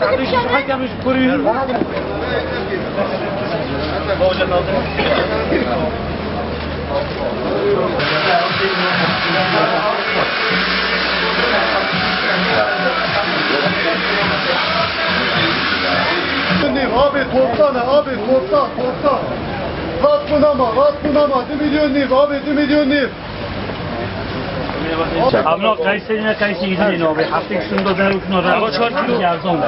Kardeşim hakemiş kuruyor. Hocanın adı. Abi topla abi topla topla. Vat bunama vat bunama dimi diyor abi dimi diyor اونا کایسی نه کایسی ایدی نه به هفته شون دادن اوت نه راه چهار کیلو ارزان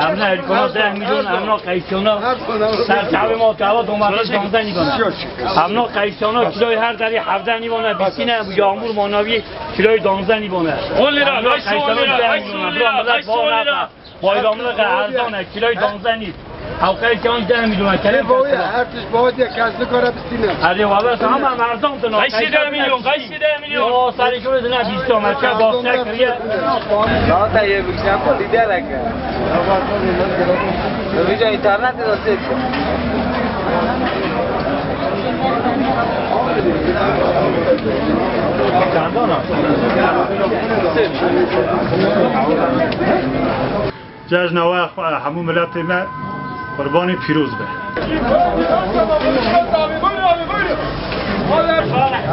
اونا الکونا میلیون اونا کایسیونا سر جواب ما دعوا دو مرد دامزن نیکنه اونا هر دری 17 نیوانه 20 نه یامور ماناوی کیلوی 12 نیوانه اولی را کایسیونا ده میلیون اونا ملت با نه پایرامل ارزانه کیلوی 12 نیست حلقه که اون ده میلیون کرد با اون حرفش باید یک کس کاره بستینه. آره والا سه هم مردم تو نه قشی ده میلیون قشی ده میلیون. أو سری که نه 20 تومن چه باخته. کریه نه تا یه بکشم خودی ده لگه تو بیجا اینترنت دسته جاج نواخ حموم لا قربان پیروز به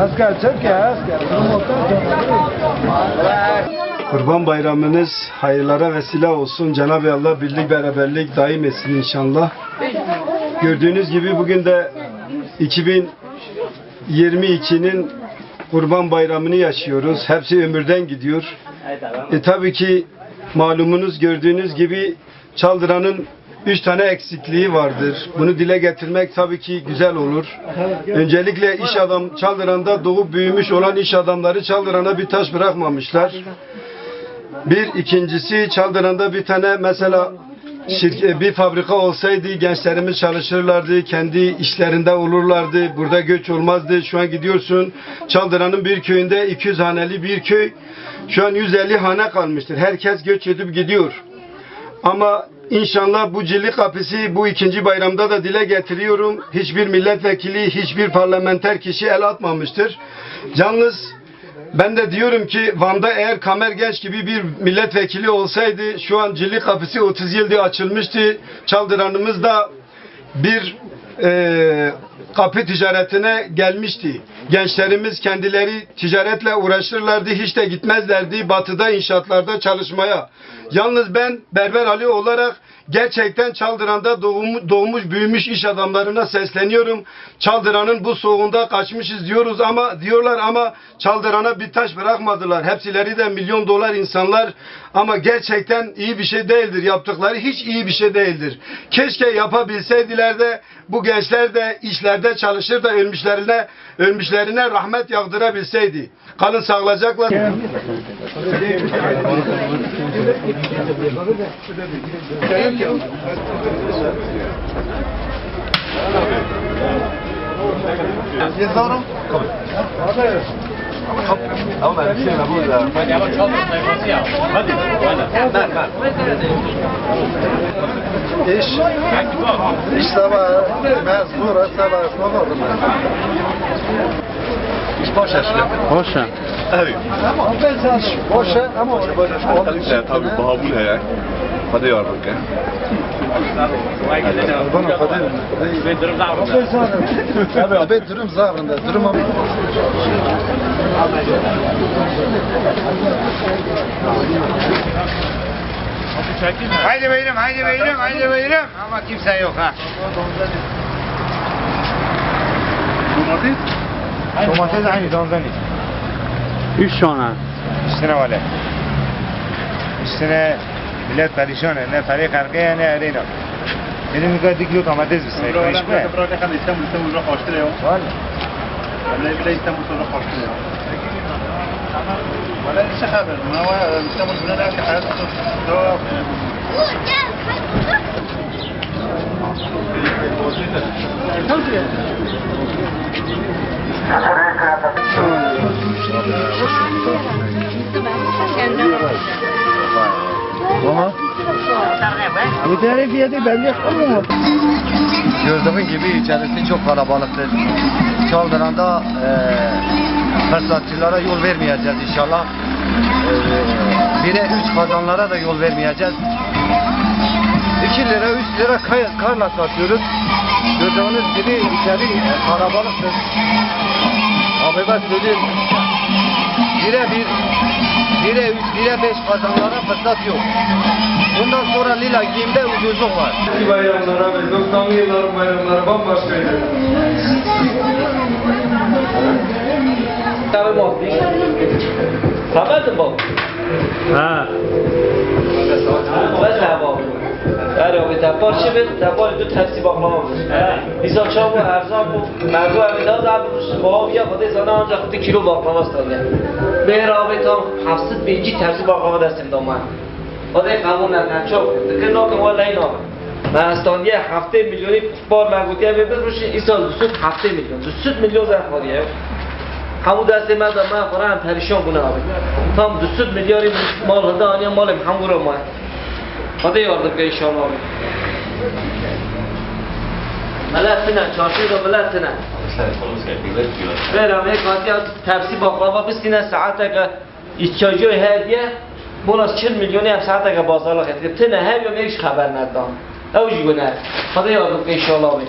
Asker çek ya asker. Kurban bayramınız hayırlara vesile olsun. Cenab-ı Allah birlik beraberlik daim etsin inşallah. Gördüğünüz gibi bugün de 2022'nin Kurban Bayramı'nı yaşıyoruz. Hepsi ömürden gidiyor. E tabii ki malumunuz gördüğünüz gibi Çaldıran'ın üç tane eksikliği vardır. Bunu dile getirmek tabii ki güzel olur. Öncelikle iş adam Çaldıran'da doğup büyümüş olan iş adamları Çaldıran'a bir taş bırakmamışlar. Bir ikincisi Çaldıran'da bir tane mesela şirke- bir fabrika olsaydı gençlerimiz çalışırlardı, kendi işlerinde olurlardı, burada göç olmazdı. Şu an gidiyorsun Çaldıran'ın bir köyünde 200 haneli bir köy, şu an 150 hane kalmıştır. Herkes göç edip gidiyor. Ama inşallah bu cilli kapısı bu ikinci bayramda da dile getiriyorum. Hiçbir milletvekili, hiçbir parlamenter kişi el atmamıştır. Yalnız ben de diyorum ki Van'da eğer Kamer Genç gibi bir milletvekili olsaydı şu an Cilli Kapısı 30 yıldır açılmıştı. Çaldıranımız da bir e, kapı ticaretine gelmişti. Gençlerimiz kendileri ticaretle uğraşırlardı, hiç de gitmezlerdi batıda inşaatlarda çalışmaya. Yalnız ben Berber Ali olarak gerçekten Çaldıran'da doğmuş, doğmuş büyümüş iş adamlarına sesleniyorum. Çaldıran'ın bu soğuğunda kaçmışız diyoruz ama diyorlar ama Çaldıran'a bir taş bırakmadılar. Hepsileri de milyon dolar insanlar ama gerçekten iyi bir şey değildir. Yaptıkları hiç iyi bir şey değildir. Keşke yapabilseydiler de bu gençler de işlerde çalışır da ölmüşlerine ölmüşlerine rahmet yağdırabilseydi. Kalın sağlıcakla. Yazarım. Ama ben bir şey burada. Hadi ama çok sayfası ya. Hadi. Hadi. Ben ben. İş. İş sabah. Ben sonra sabah sonra oldum. İş boş aşkım. Boş ha. Evet. Ama ben sana boş ama. Tabii tabii. Bahabulle ya. Hadi yavrum ke. bana kadar. Abi abi durum zavrında. Durum abi. Haydi beylim, haydi beylim, haydi beylim. Ama kimse yok ha. Domates aynı dondan iç. 3 tane Üstüne vale. Üstüne ملت پریشانه نه فری خرقه نه ارینا این میگه دیگه کاماتز بسه ایش نه برای خم استم استم رو خواسته یا ولی ولی بلا استم رو خواسته یا خبر ما هو استم استم لا حالات دو Bu Ötelerin fiyatı belli kalmıyor. Gördüğün gibi içerisi çok kalabalıktır. Çaldıran'da e, fırsatçılara yol vermeyeceğiz inşallah. E, bire üç kazanlara da yol vermeyeceğiz. 2 lira 3 lira kay, karla satıyoruz. Gördüğünüz gibi içeri e. Abi ben söyleyeyim. Birebir bire üç, bire beş kazanlara fırsat yok. Bundan sonra lila giyimde ucuzluk var. Eski bayramlara ve 90'lı yılların bayramları bambaşkaydı. Tabii bak. Tamam bak. Ha. دبار چه به دبار دو تفسی باقلام بیزا چاپ و ارزان و مردو امیداز هم روش با بیا خود زانه آنجا خود کیلو ما است داده. به رابط هم هفتصد به اینجی تفسی باقلام دستم دامن خود قبول نکن چاپ دکر ناکم و لین من از یه هفته میلیونی بار مربوطی هم بفروشی این ایسا دوست هفته میلیون دوست میلیون زن خاریه همون دست من دارم من خورم پریشان بونه آبی تا هم دوست میلیاری مال هده آنیا مالم همون رو ماید خدا یاردم که ایشان آبی ملت نه چاشی رو ملت نه برم یک وقتی تپسی باقلابا بسکینه ساعت اگه ایچاجی هدیه بول از چل میلیونی هم ساعت اگه بازار لغت تنه هم یا میگش خبر ندام. او جیگونه خدا یادم که ایشالله